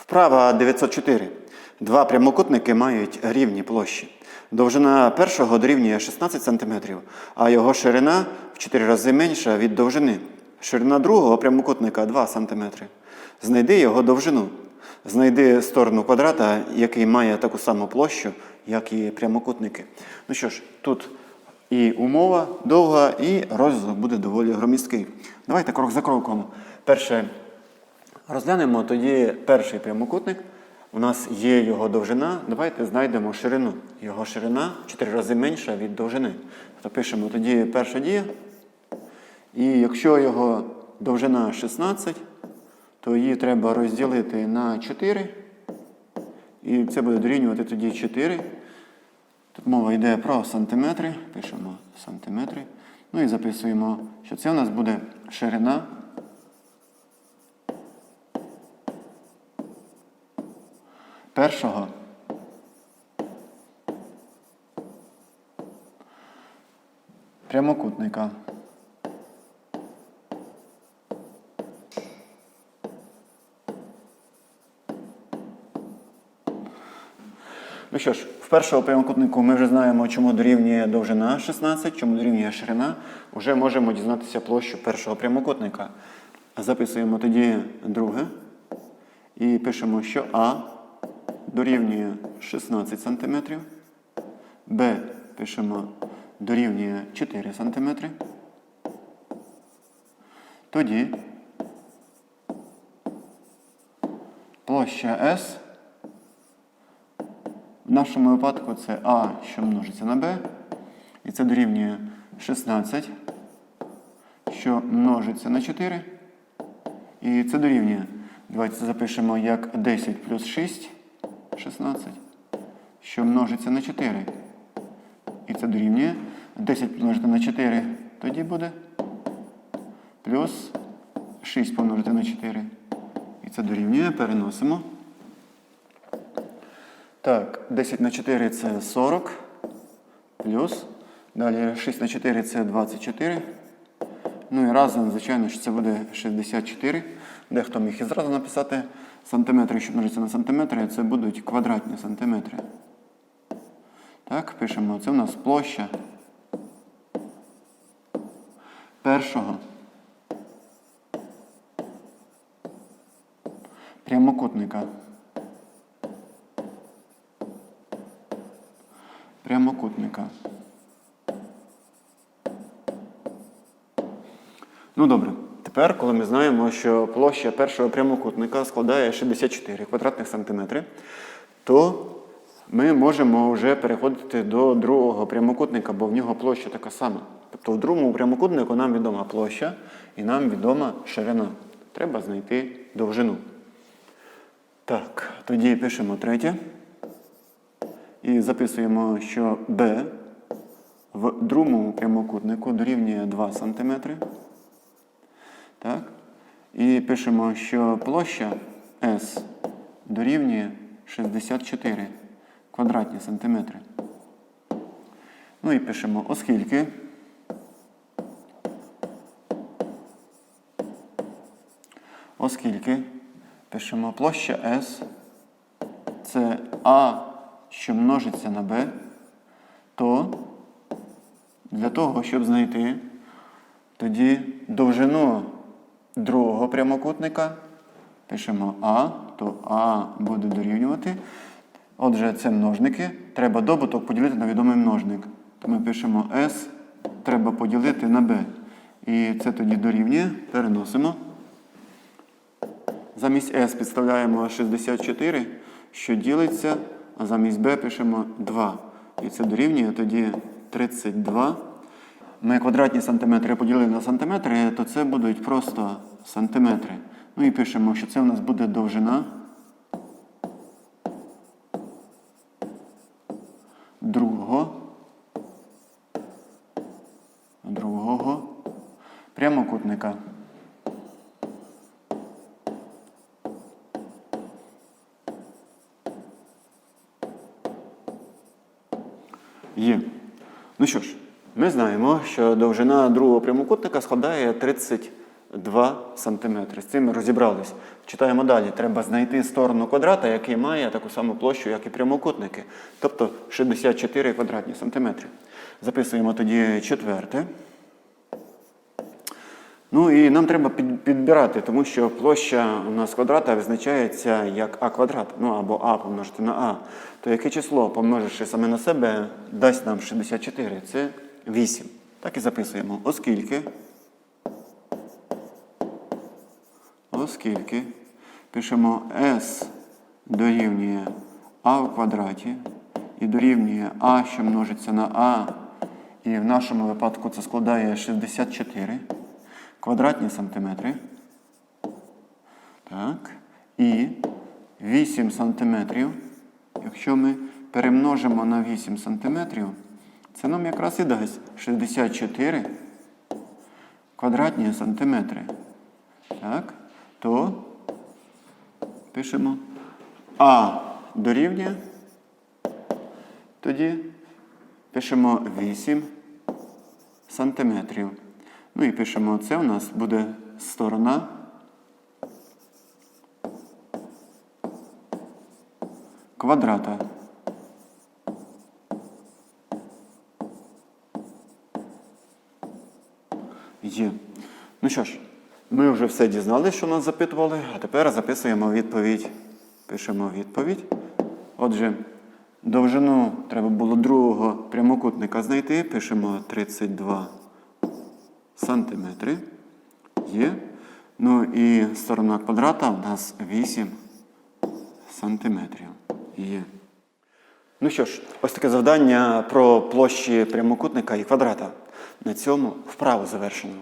Вправа 904. Два прямокутники мають рівні площі. Довжина першого дорівнює 16 см, а його ширина в 4 рази менша від довжини. Ширина другого прямокутника 2 см. Знайди його довжину. Знайди сторону квадрата, який має таку саму площу, як і прямокутники. Ну що ж, тут і умова довга, і розв'язок буде доволі громісткий. Давайте крок за кроком. Перше Розглянемо тоді перший прямокутник. У нас є його довжина. Давайте знайдемо ширину. Його ширина в 4 рази менша від довжини. То пишемо тоді перша дія. І якщо його довжина 16, то її треба розділити на 4. І це буде дорівнювати тоді 4. Тут мова йде про сантиметри. Пишемо сантиметри. Ну і записуємо, що це у нас буде ширина. Першого прямокутника. Ну що ж, в першого прямокутнику ми вже знаємо, чому дорівнює довжина 16, чому дорівнює ширина. Уже можемо дізнатися площу першого прямокутника. Записуємо тоді друге і пишемо, що А дорівнює 16 см, Б пишемо дорівнює 4 см. Тоді площа С в нашому випадку це А, що множиться на Б, і це дорівнює 16, що множиться на 4. І це дорівнює. Давайте запишемо як 10 плюс 6, 16, що множиться на 4. І це дорівнює. 10 помножити на 4, тоді буде плюс 6 помножити на 4. І це дорівнює, переносимо. Так, 10 на 4 це 40. Плюс. Далі 6 на 4 це 24. Ну і разом, звичайно, що це буде 64. Дехто міг і зразу написати сантиметри, що множиться на сантиметри, це будуть квадратні сантиметри. Так, пишемо. Це у нас площа першого прямокутника. Прямокутника. Ну добре. Тепер, коли ми знаємо, що площа першого прямокутника складає 64 квадратних сантиметри, то ми можемо вже переходити до другого прямокутника, бо в нього площа така сама. Тобто в другому прямокутнику нам відома площа і нам відома ширина. Треба знайти довжину. Так, тоді пишемо третє. І записуємо, що B в другому прямокутнику дорівнює 2 см. Так? І пишемо, що площа S дорівнює 64 квадратні сантиметри. Ну і пишемо, оскільки оскільки пишемо площа S це А, що множиться на B, то для того, щоб знайти тоді довжину другого прямокутника пишемо А, то А буде дорівнювати. Отже, це множники. Треба добуток поділити на відомий множник. То ми пишемо S, треба поділити на B. І це тоді дорівнює, переносимо. Замість S підставляємо 64, що ділиться, а замість B пишемо 2. І це дорівнює тоді 32. Ми квадратні сантиметри поділили на сантиметри, то це будуть просто сантиметри. Ну і пишемо, що це у нас буде довжина другого, другого прямокутника. Є. Ну що ж, ми знаємо, що довжина другого прямокутника складає 32 см. З цим ми розібрались. Читаємо далі. Треба знайти сторону квадрата, який має таку саму площу, як і прямокутники, тобто 64 квадратні сантиметри. Записуємо тоді четверте. Ну і нам треба підбирати, тому що площа у нас квадрата визначається як а квадрат, ну або а помножити на а. То яке число, помноживши саме на себе, дасть нам 64? Це 8. Так і записуємо. Оскільки. Оскільки пишемо s дорівнює а в квадраті і дорівнює а, що множиться на а, і в нашому випадку це складає 64 квадратні сантиметри. Так. І 8 сантиметрів. Якщо ми перемножимо на 8 сантиметрів, це нам якраз і дасть 64 квадратні сантиметри. Так, то пишемо А дорівнює. Тоді пишемо 8 сантиметрів. Ну і пишемо це у нас буде сторона. Квадрата. Є. Ну що ж, ми вже все дізналися, що нас запитували, а тепер записуємо відповідь. Пишемо відповідь. Отже, довжину треба було другого прямокутника знайти. Пишемо 32 сантиметри. Є. Ну і сторона квадрата у нас 8 сантиметрів. Є. Ну що ж, ось таке завдання про площі прямокутника і квадрата. На цьому вправу завершено.